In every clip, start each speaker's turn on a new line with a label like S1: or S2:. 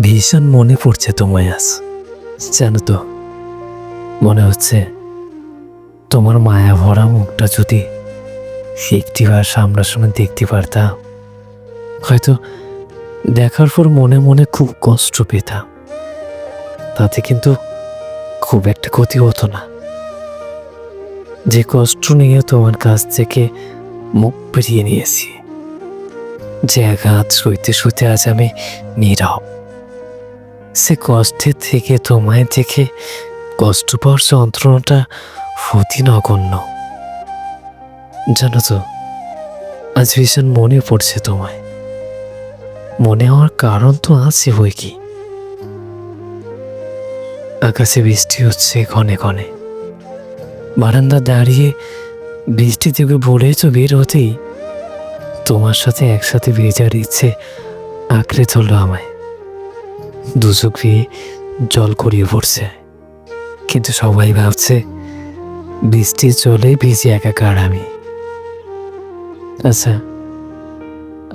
S1: ভীষণ মনে পড়ছে তোমায় আজ। জানো তো, মনে হচ্ছে তোমার মায়া ভরা মুখটা যদি একটিবার সামনাসামনি দেখতে পারতাম, হয়তো দেখার পর মনে মনে খুব কষ্ট পেতাম। তাতে কিন্তু খুব একটা ক্ষতি হতো না। যে কষ্ট নিয়ে তোমার কাছ থেকে মুখ ফিরিয়ে নিয়েছি, যে আঘাত সইতে সইতে আজ আমি নীরব। সে কষ্টের থেকে তোমায় দেখে কষ্ট পাওয়ার যন্ত্রণাটা অতি নগণ্য। জানো তো, আজ ভীষণ মনে পড়ছে তোমায়। মনে হওয়ার কারণ তো আছে বই কি? আকাশে বৃষ্টি হচ্ছে ঘনে ঘনে বারান্দা দাঁড়িয়ে বৃষ্টি থেকে বলেছ বের হতেই তোমার সাথে একসাথে ভেজার ইচ্ছে আঁকড়ে ধরলো আমায়। দুচোখ দিয়ে জল করিয়ে পড়ছে। কিন্তু সবাই ভাবছে বৃষ্টির জলে ভিজে একাকার আমি। আচ্ছা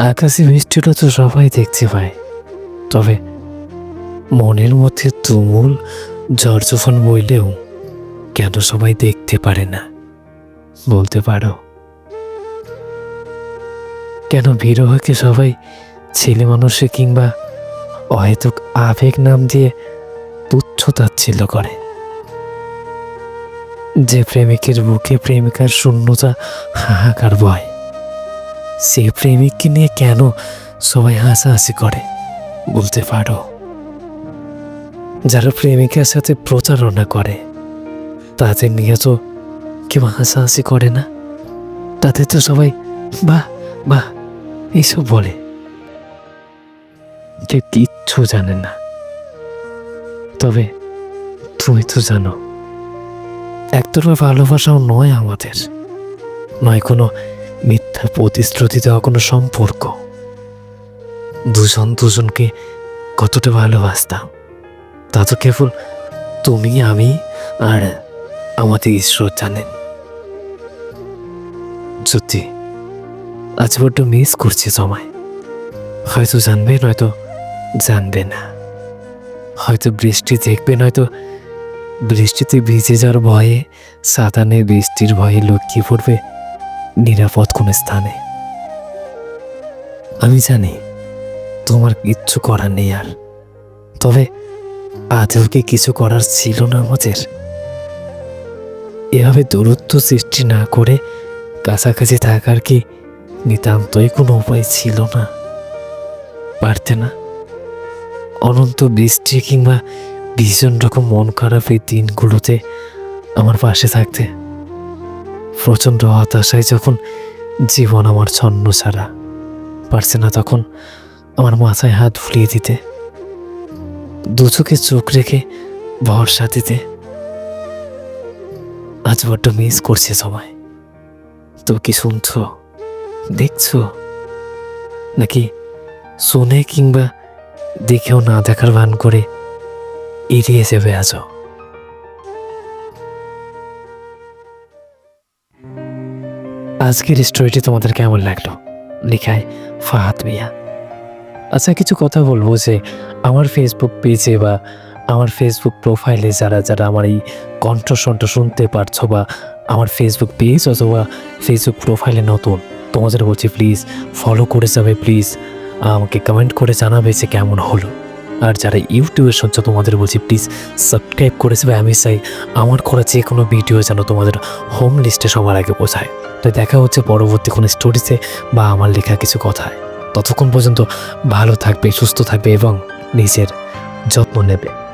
S1: আকাশে বৃষ্টিটা তো সবাই দেখতে পায়। তবে মনের মধ্যে তুমুল তুফান বইলেও কেন সবাই দেখতে পারে না? বলতে পারো। কেন বিরহকে সবাই ছেলে মানুষে কিংবা অহেতুক আবেগ নাম দিয়ে তুচ্ছ তাচ্ছিল্য করে। যে প্রেমিকের বুকে প্রেমিকার শূন্যতা হাহাকার ভয় সে প্রেমিককে নিয়ে কেন সবাই হাসাহাসি করে বলতে পারো? যারা প্রেমিকার সাথে প্রতারণা করে, তাদের নিয়ে তো কেউ হাসাহাসি করে না। তাদের তো সবাই, বাহ বাহ, এইসব বলে। যে কিচ্ছু জানে না। তবে তুমি তো জানো, একতরফা ভালোবাসাও নয় আমাদের। নয় কোনো মিথ্যা প্রতিশ্রুতি দেওয়া, কোনো সম্পর্ক। দুজন দুজনকে কতটা ভালোবাসতাম, তা তো কেবল তুমি, আমি আর আমাদের ঈশ্বর জানেন। সত্যি, আজ বড্ড মিস করছি তোমায়। হয়তো জানবে, নয়তো জানবে না। হয়তো বৃষ্টি দেখবে নয়তো বৃষ্টিতে ভিজে যাওয়ার ভয়ে সাতানে বৃষ্টির ভয়ে লুকিয়ে পড়বে নিরাপদ কোনো স্থানে। আমি জানি তোমার কিচ্ছু করার নেই আর, তবে আজও কি কিছু করার ছিল না আমাদের। এভাবে দূরত্ব সৃষ্টি না করে কাছাকাছি থাকার কি নিতান্তই কোনো উপায় ছিল না। পারতে না। অনন্ত বৃষ্টি কিংবা ভীষণ রকম মন খারাপ এই দিনগুলোতে আমার পাশে থাকতে, প্রচণ্ড হতাশায় যখন জীবন আমার ছন্ন ছাড়া পারছে না তখন আমার মাথায় হাত ফুলিয়ে দিতে, দু চোখে চোখ রেখে ভরসা দিতে। আজ বড্ড মিস করছে সবাই। তো কি শুনছো? দেখছ? নাকি শুনে কিংবা দেখেও না দেখার ভান করে এড়িয়ে যাবে আজও। আজকের স্টোরিটি তোমাদের কেমন লাগল? লেখায় ফাহাদ মিয়া। আচ্ছা কিছু কথা বলব যে, আমার ফেসবুক পেজে বা আমার ফেসবুক প্রোফাইলে যারা যারা আমার এই কণ্ঠস্বরটা শুনতে পারছ বা আমার ফেসবুক পেজ অথবা ফেসবুক প্রোফাইলে নতুন, তোমাদের বলছি প্লিজ ফলো করে যাবে প্লিজ আমাকে কমেন্ট করে জানাবে যে কেমন হলো। আর যারা ইউটিউবে শুনছো তোমাদের বলছি প্লিজ সাবস্ক্রাইব করেছে বা আমি চাই আমার করা যে কোনো ভিডিও যেন তোমাদের হোম লিস্টে সবার আগে বোঝায় তাই দেখা হচ্ছে পরবর্তী কোনো স্টোরিতে বা আমার লেখা কিছু কথায়। ততক্ষণ পর্যন্ত ভালো থাকবে, সুস্থ থাকবে এবং নিজের যত্ন নেবে।